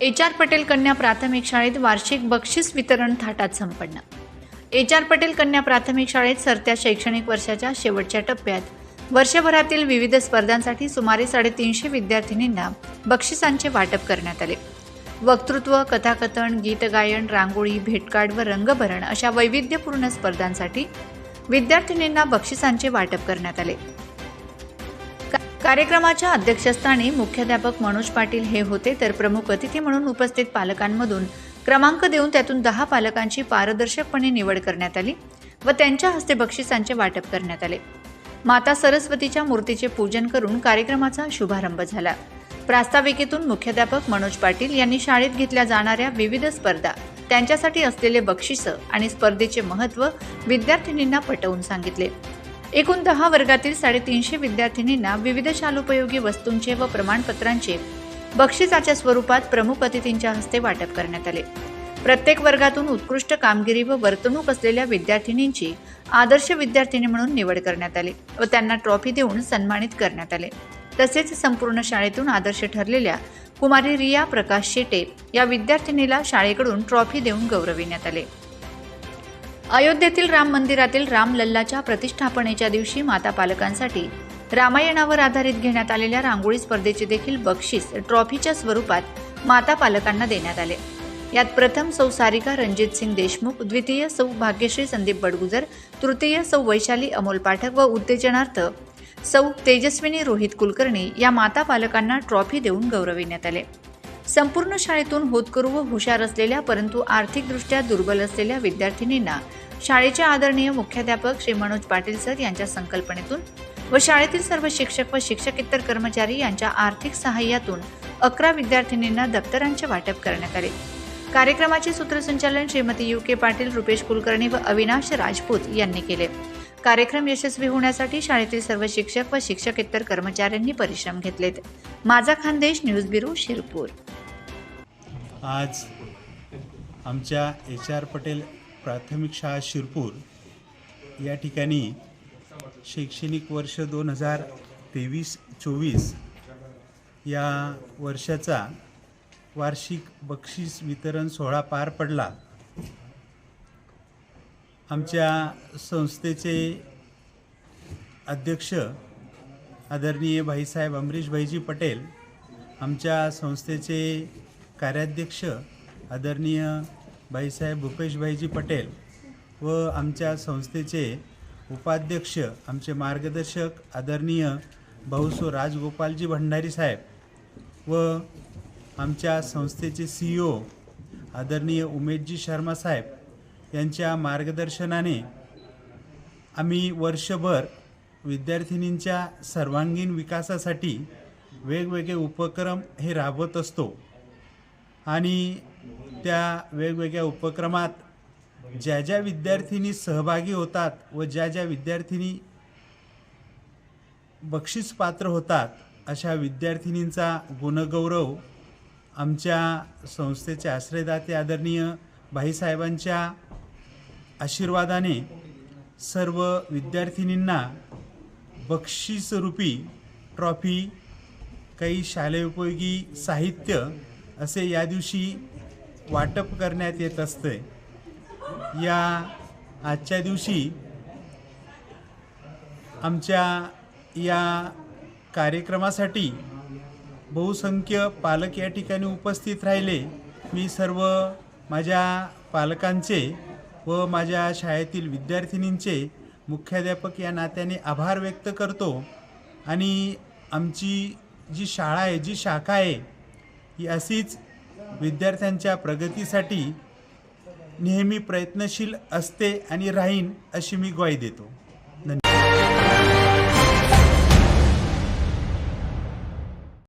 H R Patel कन्या प्राथमिक शाळेत वार्षिक बक्षीस वितरण थाटात संपन्न. एच आर पटेल कन्या प्राथमिक शाळेत सरत्या शैक्षणिक वर्षाच्या शेवटच्या टप्प्यात. वर्षभरातील विविध स्पर्धांसाठी सुमारे साडेतीनशे विद्यार्थिनींना बक्षिसांचे वाटप करण्यात आले. वक्तृत्व कथाकथन गीतगायन रांगोळी भेटकार्ड व रंगभरण अशा वैविध्यपूर्ण स्पर्धांसाठी विद्यार्थिनींना बक्षिसांचे वाटप करण्यात आले. कार्यक्रमाच्या अध्यक्षस्थानी मुख्याध्यापक मनोज पाटील हे होते. तर प्रमुख अतिथी म्हणून उपस्थित पालकांमधून क्रमांक देऊन त्यातून दहा पालकांची पारदर्शकपणे निवड करण्यात आली व त्यांच्या हस्ते बक्षिसांचे वाटप करण्यात आले. माता सरस्वतीच्या मूर्तीचे पूजन करून कार्यक्रमाचा शुभारंभ झाला. प्रास्ताविकेतून मुख्याध्यापक मनोज पाटील यांनी शाळेत घेतल्या जाणाऱ्या विविध स्पर्धा त्यांच्यासाठी असलेले बक्षिसं आणि स्पर्धेचे महत्त्व विद्यार्थिनींना पटवून सांगितले. एकूण दहा वर्गातील साडेतीनशे विद्यार्थिनींना विविध शालोपयोगी वस्तूंचे व प्रमाणपत्रांचे बक्षिसाच्या स्वरूपात प्रमुख अतिथींच्या हस्ते वाटप करण्यात आले. प्रत्येक वर्गातून उत्कृष्ट कामगिरी व वर्तणूक असलेल्या विद्यार्थिनींची आदर्श विद्यार्थिनी म्हणून निवड करण्यात आली व त्यांना ट्रॉफी देऊन सन्मानित करण्यात आले. तसेच संपूर्ण शाळेतून आदर्श ठरलेल्या कुमारी रिया प्रकाश शेटे या विद्यार्थिनीला शाळेकडून ट्रॉफी देऊन गौरविण्यात आले. अयोध्येतील राम मंदिरातील रामलल्लाच्या प्रतिष्ठापनेच्या दिवशी माता पालकांसाठी रामायणावर आधारित घेण्यात आलेल्या रांगोळी स्पर्धेचे देखील बक्षीस ट्रॉफीच्या स्वरूपात माता पालकांना देण्यात आले. यात प्रथम सौ सारिका रणजित सिंग देशमुख द्वितीय सौ भाग्यश्री संदीप बडगुजर तृतीय सौ वैशाली अमोल पाठक व उत्तेजनार्थ सौ तेजस्विनी रोहित कुलकर्णी या माता पालकांना ट्रॉफी देऊन गौरविण्यात आले. संपूर्ण शाळेतून होतकरू व हुशार असलेल्या परंतु आर्थिकदृष्ट्या दुर्बल असलेल्या विद्यार्थिनींना शाळेचे आदरणीय मुख्याध्यापक श्री मनोज पाटील सर यांच्या संकल्पनेतून व शाळेतील सर्व शिक्षक व शिक्षकेतर कर्मचारी यांच्या आर्थिक सहाय्यातून अकरा विद्यार्थिनींना दप्तरांचे वाटप करण्यात आले. कार्यक्रमाचे सूत्रसंचालन श्रीमती यू के पाटील रुपेश कुलकर्णी व अविनाश राजपूत यांनी केले. कार्यक्रम यशस्वी होण्यासाठी शाळेतील सर्व शिक्षक व शिक्षकेतर कर्मचाऱ्यांनी परिश्रम घेतलेत. माझा खानदेश न्यूज ब्युरो शिरपूर. आज आमच्या एच आर पटेल प्राथमिक शाळा शिरपूर या ठिकाणी शैक्षणिक वर्ष दोन हजार तेवीस चोवीस या वर्षाचा वार्षिक बक्षीस वितरण सोहळा पार पडला. आमच्या संस्थेचे अध्यक्ष आदरणीय भाईसाहेब अमरीश भाईजी पटेल आमच्या संस्थेचे कार्याध्यक्ष आदरणीय भाईसाहेब भूपेशभाईजी पटेल व आमच्या संस्थेचे उपाध्यक्ष आमचे मार्गदर्शक आदरणीय भाऊसो राजगोपालजी भंडारी साहेब व आमच्या संस्थेचे सी ओ आदरणीय उमेशजी शर्मा साहेब यांच्या मार्गदर्शनाने आम्ही वर्षभर विद्यार्थिनींच्या सर्वांगीण विकासासाठी वेगवेगळे उपक्रम हे राबवत असतो. आणि त्या वेगवेगळ्या उपक्रमात ज्या ज्या विद्यार्थिनी सहभागी होतात व ज्या ज्या विद्यार्थिनी बक्षीस पात्र होतात अशा विद्यार्थिनींचा गुणगौरव आमच्या संस्थेचे आश्रयदाते आदरणीय भाईसाहेबांच्या आशीर्वादाने सर्व विद्यार्थिनींना बक्षीसरूपी ट्रॉफी काही शालेय उपयोगी साहित्य असे या दिवशी वाटप करण्यात येत असते या आजच्या दिवशी आमच्या या कार्यक्रमासाठी बहुसंख्य पालक या ठिकाणी उपस्थित राहिले. मी सर्व माझ्या पालकांचे व माझ्या शाळेतील विद्यार्थिनींचे मुख्याध्यापक या नात्याने आभार व्यक्त करतो. आणि आमची जी शाळा आहे जी शाखा आहे ही अशीच विद्यार्थ्यांच्या प्रगतीसाठी नेहमी प्रयत्नशील असते आणि राहीन अशी मी ग्वाही देतो.